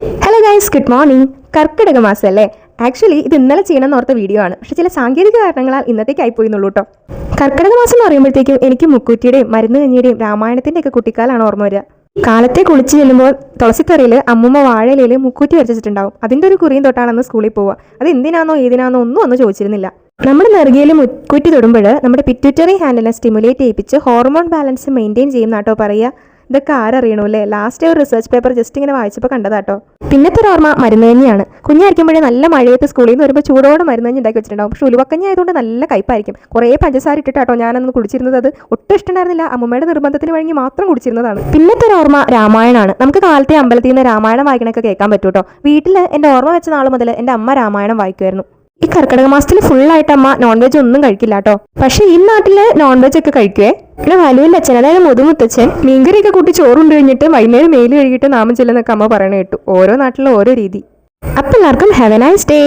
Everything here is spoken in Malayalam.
Hello guys good morning Karkidaka മാസം അല്ലേ ആക്ച്വലി ഇത് ഇന്നലെ ചെയ്യണം എന്നോർത്ത വീഡിയോ ആണ്. പക്ഷെ ചില സാങ്കേതിക കാരണങ്ങളാൽ ഇന്നത്തേക്ക് ആയിപ്പോയിന്നുള്ളൂ കേട്ടോ കർക്കിടക മാസം എന്ന് പറയുമ്പോഴത്തേക്കും എനിക്ക് മുക്കൂറ്റിയുടെയും മരുന്ന് കഞ്ഞിയുടെയും രാമായണത്തിന്റെ ഒക്കെ കുട്ടിക്കാലാണ് ഓർമ്മ വരിക. കാലത്തെ കുളിച്ച് ചെല്ലുമ്പോൾ തുളസിത്തറയിൽ അമ്മമ്മ വാഴയിലയിൽ മുക്കൂറ്റി വരച്ചിട്ടുണ്ടാവും അതിന്റെ ഒരു കുറിയും തൊട്ടാണെന്ന് സ്കൂളിൽ പോവുക. അത് എന്തിനാണോ ഏതിനാണോ ഒന്നും അന്ന് ചോദിച്ചിരുന്നില്ല. നമ്മുടെ നെറുകയിൽ മുക്കൂറ്റി തൊടുമ്പോൾ നമ്മുടെ പിറ്റുറ്ററി ഹാൻഡിനെ സ്റ്റിമുലേറ്റ് ചെയ്യിപ്പിച്ച് ഹോർമോൺ ബാലൻസ് മെയിന്റെയിൻ ചെയ്യും നാട്ടോ പറയുക. ഇതൊക്കെ ആരറിയണു അല്ലേ? ലാസ്റ്റ് ഒരു റിസർച്ച് പേപ്പർ ജസ്റ്റ് ഇങ്ങനെ വായിച്ചപ്പോൾ കണ്ടതാട്ടോ. പിന്നത്തെ ഒരു ഓർമ്മ മരുന്ന് തന്നെയാണ് കുഞ്ഞായിരിക്കുമ്പോഴേ നല്ല മഴയത്ത് സ്കൂളിൽ നിന്ന് വരുമ്പോൾ ചൂടോടെ മരുന്ന് തന്നെ ഉണ്ടാക്കി വെച്ചിട്ടുണ്ടാവും. പക്ഷേ ഉലുവക്കഞ്ഞ ആയതുകൊണ്ട് നല്ല കയ്പായിരിക്കും. കുറേ പഞ്ചസാര ഇട്ടിട്ടാട്ടോ ഞാനന്ന് കുടിച്ചിരുന്നത് അത് ഒട്ടും ഇഷ്ടമുണ്ടായിരുന്നില്ല അമ്മമ്മയുടെ നിർബന്ധത്തിന് വഴങ്ങി മാത്രം കുടിച്ചിരുന്നതാണ്. പിന്നത്തെ ഒരു ഓർമ്മ രാമായണമാണ് നമുക്ക് കാലത്തെ അമ്പലത്തിൽ നിന്ന് രാമായണം വായിക്കണൊക്കെ കേൾക്കാൻ പറ്റൂട്ടോ. വീട്ടിൽ എന്റെ ഓർമ്മ വെച്ച നാൾ മുതൽ എന്റെ അമ്മ രാമായണം വായിക്കുമായിരുന്നു ഈ കർക്കിടക മാസത്തിൽ ഫുള്ളായിട്ട് അമ്മ നോൺ വെജ് ഒന്നും കഴിക്കില്ല കേട്ടോ പക്ഷേ ഈ നാട്ടിൽ നോൺ വെജ് ഒക്കെ കഴിക്കുവേ? പിന്നെ വലിയ അച്ഛൻ അതായത് മുതുമുത്തച്ഛൻ മീൻകറിയൊക്കെ കൂട്ടി ചോറുണ്ട് കഴിഞ്ഞിട്ട് വൈകുന്നേരം മെയിൽ കഴുകിയിട്ട് നാമം ചെല്ലുന്നൊക്കെ അമ്മ പറയണ കേട്ടു. ഓരോ നാട്ടിലും ഓരോ രീതി. അപ്പം എല്ലാവർക്കും ഹാവ് എ നൈസ് ഡേ